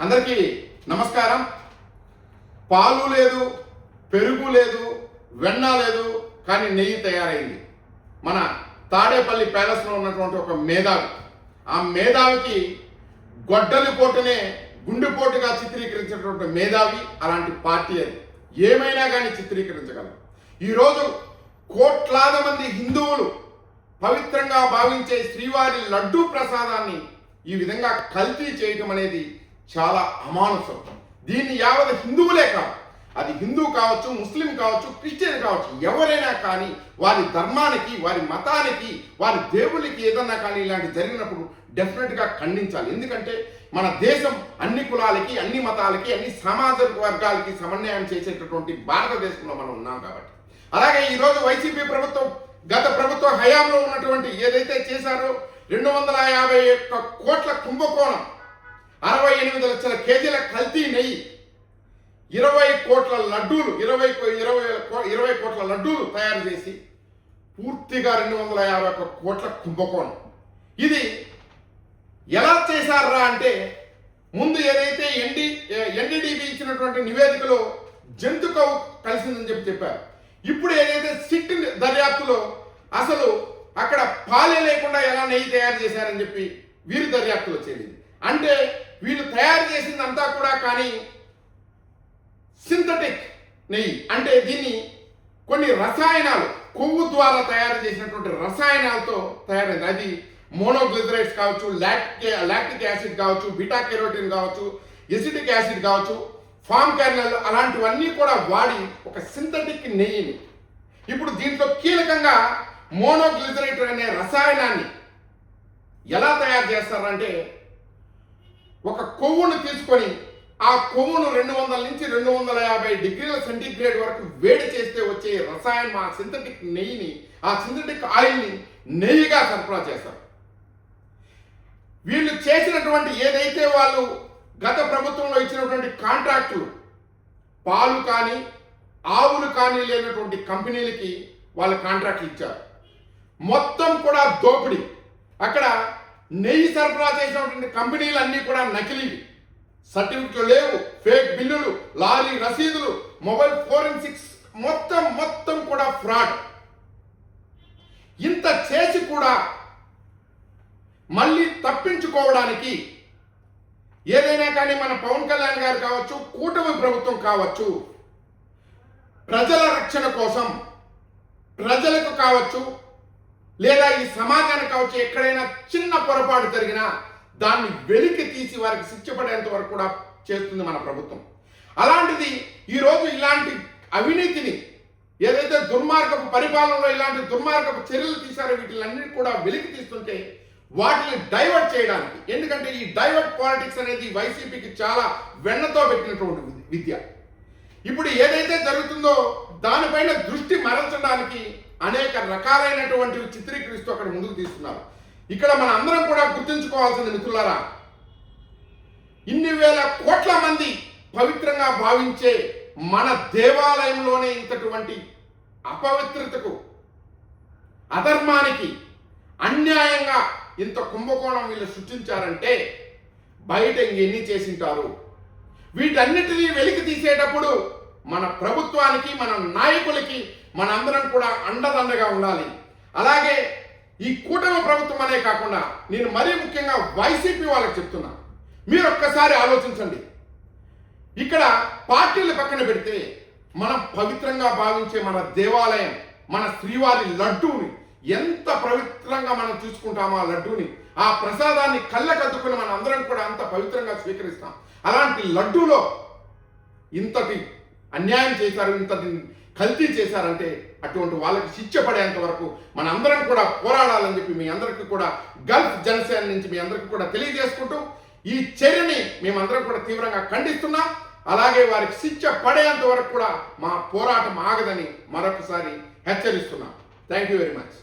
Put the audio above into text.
అందరికీ నమస్కారం. పాలు లేదు పెరుగు లేదు వెన్న లేదు కానీ నెయ్యి తయారైంది. మన తాడేపల్లి ప్యాలెస్లో ఉన్నటువంటి ఒక మేధావి. ఆ మేధావికి గొడ్డలి పోటునే గుండెపోటుగా చిత్రీకరించినటువంటి మేధావి అలాంటి పార్టీ అది. ఏమైనా కానీ చిత్రీకరించగలం. ఈరోజు కోట్లాది మంది హిందువులు పవిత్రంగా భావించే శ్రీవారి లడ్డూ ప్రసాదాన్ని ఈ విధంగా కల్తీ చేయటం అనేది చాలా అమానుషం దీన్ని యావత్ హిందువులే కాదు. అది హిందూ కావచ్చు ముస్లిం కావచ్చు క్రిస్టియన్ కావచ్చు ఎవరైనా కానీ వారి ధర్మానికి వారి మతానికి వారి దేవుళ్ళకి ఏదన్నా కానీ ఇలాంటి జరిగినప్పుడు డెఫినెట్గా ఖండించాలి. ఎందుకంటే మన దేశం అన్ని కులాలకి అన్ని మతాలకి అన్ని సామాజిక వర్గాలకి సమన్వయం చేసేటటువంటి భారతదేశంలో మనం ఉన్నాం కాబట్టి. అలాగే ఈరోజు వైసీపీ ప్రభుత్వం గత ప్రభుత్వ హయాంలో ఉన్నటువంటి ఏదైతే చేశారో రెండు వందల యాభై ఒక్క కోట్ల కుంభకోణం అరవై ఎనిమిది లక్షల కేజీల కల్తీ నెయ్యి ఇరవై కోట్ల లడ్డూలు ఇరవై ఇరవై ఇరవై కోట్ల లడ్డూలు తయారు చేసి పూర్తిగా రెండు వందల యాభై ఒక్క కోట్ల కుంభకోణం. ఇది ఎలా చేశారా అంటే ముందు ఏదైతే ఎన్డి ఎన్డీడీబీ ఇచ్చినటువంటి నివేదికలో జంతు కవు కలిసిందని చెప్పి చెప్పారు. ఇప్పుడు ఏదైతే సిట్ దర్యాప్తులో అసలు అక్కడ పాలే లేకుండా ఎలా నెయ్యి తయారు చేశారని చెప్పి వీరి దర్యాప్తులో చేరింది. అంటే వీళ్ళు తయారు చేసిందంతా కూడా కానీ సింథటిక్ నెయ్యి. అంటే దీన్ని కొన్ని రసాయనాలు కొవ్వు ద్వారా తయారు చేసినటువంటి రసాయనాలతో తయారైంది. అది మోనోగ్లిజరైడ్స్ కావచ్చు లాక్టిక్ లాక్టిక్ యాసిడ్ కావచ్చు బీటా కెరోటిన్ కావచ్చు ఎసిటిక్ యాసిడ్ కావచ్చు ఫామ్ క్యానల్ అలాంటివన్నీ కూడా వాడి ఒక సింథటిక్ నెయ్యిని. ఇప్పుడు దీంట్లో కీలకంగా మోనోగ్లిజరైడ్ అనే రసాయనాన్ని ఎలా తయారు చేస్తారంటే ఒక కొవ్వును తీసుకొని ఆ కొవ్వును రెండు వందల నుంచి రెండు వందల యాభై డిగ్రీల సెంటీగ్రేడ్ వరకు వేడి చేస్తే వచ్చే రసాయనం ఆ సింథటిక్ నెయ్యిని ఆ సింథటిక్ ఆయిల్ని నెయ్యిగా సరఫరా చేస్తారు. వీళ్ళు చేసినటువంటి ఏదైతే వాళ్ళు గత ప్రభుత్వంలో ఇచ్చినటువంటి కాంట్రాక్టులు పాలు కానీ ఆవులు కానీ లేనటువంటి కంపెనీలకి వాళ్ళు కాంట్రాక్ట్లు ఇచ్చారు. మొత్తం కూడా దోపిడీ. అక్కడ నెయ్యి సరఫరా చేసినటువంటి కంపెనీలు అన్నీ కూడా నకిలీవి సర్టిఫికెట్లు లేవు ఫేక్ బిల్లులు లారీ రసీదులు మొబైల్ ఫోరెన్సిక్స్ మొత్తం మొత్తం కూడా ఫ్రాడ్. ఇంత చేసి కూడా మళ్ళీ తప్పించుకోవడానికి ఏదైనా కానీ మన పవన్ కళ్యాణ్ గారు కావచ్చు కూటమి ప్రభుత్వం కావచ్చు ప్రజల రక్షణ కోసం ప్రజలకు కావచ్చు లేదా ఈ సమాజానికి కావచ్చు ఎక్కడైనా చిన్న పొరపాటు జరిగినా దాన్ని వెలికి తీసి వారికి శిక్ష పడేంత వరకు కూడా చేస్తుంది మన ప్రభుత్వం. అలాంటిది ఈరోజు ఇలాంటి అవినీతిని ఏదైతే దుర్మార్గపు పరిపాలనలో ఇలాంటి దుర్మార్గపు చర్యలు తీశారో వీటిలన్నిటి కూడా వెలికి తీస్తుంటే వాటిని డైవర్ట్ చేయడానికి ఎందుకంటే ఈ డైవర్ట్ పాలిటిక్స్ అనేది వైసీపీకి చాలా వెన్నతో పెట్టినటువంటి విద్య. ఇప్పుడు ఏదైతే జరుగుతుందో దానిపైన దృష్టి మరల్చడానికి అనేక రకాలైనటువంటివి చిత్రీకరిస్తూ అక్కడ ముందుకు తీస్తున్నారు. ఇక్కడ మన అందరం కూడా గుర్తుంచుకోవాల్సింది మిత్రులారా ఇన్ని వేల కోట్ల మంది పవిత్రంగా భావించే మన దేవాలయంలోనే ఇంతటువంటి అపవిత్రతకు అధర్మానికి అన్యాయంగా ఇంత కుంభకోణం వీళ్ళు సృష్టించారంటే బయట ఇంకెన్ని చేసింటారు? వీటన్నిటినీ వెలికి తీసేటప్పుడు మన ప్రభుత్వానికి మన నాయకులకి మనందరం కూడా అండదండగా ఉండాలి. అలాగే ఈ కూటమి ప్రభుత్వం అనే కాకుండా నేను మరీ ముఖ్యంగా వైసీపీ వాళ్ళకి చెప్తున్నా. మీరు ఒక్కసారి ఆలోచించండి. ఇక్కడ పార్టీలు పక్కన పెడితే మనం పవిత్రంగా భావించే మన దేవాలయం మన శ్రీవారి లడ్డూని ఎంత పవిత్రంగా మనం చూసుకుంటామో ఆ లడ్డూని ఆ ప్రసాదాన్ని కళ్ళకద్దుకుని మనం అందరం కూడా అంత పవిత్రంగా స్వీకరిస్తాం. అలాంటి లడ్డూలో ఇంతటి అన్యాయం చేశారు ఇంత కల్తీ చేశారంటే అటువంటి వాళ్ళకి శిక్ష పడేంత వరకు మన అందరం కూడా పోరాడాలని చెప్పి మీ అందరికీ కూడా గల్ఫ్ జనసేన నుంచి మీ అందరికీ కూడా తెలియజేసుకుంటూ ఈ చర్యని మేమందరం కూడా తీవ్రంగా ఖండిస్తున్నాం. అలాగే వారికి శిక్ష పడేంత వరకు కూడా మా పోరాటం ఆగదని మరొకసారి హెచ్చరిస్తున్నాం. Thank you very much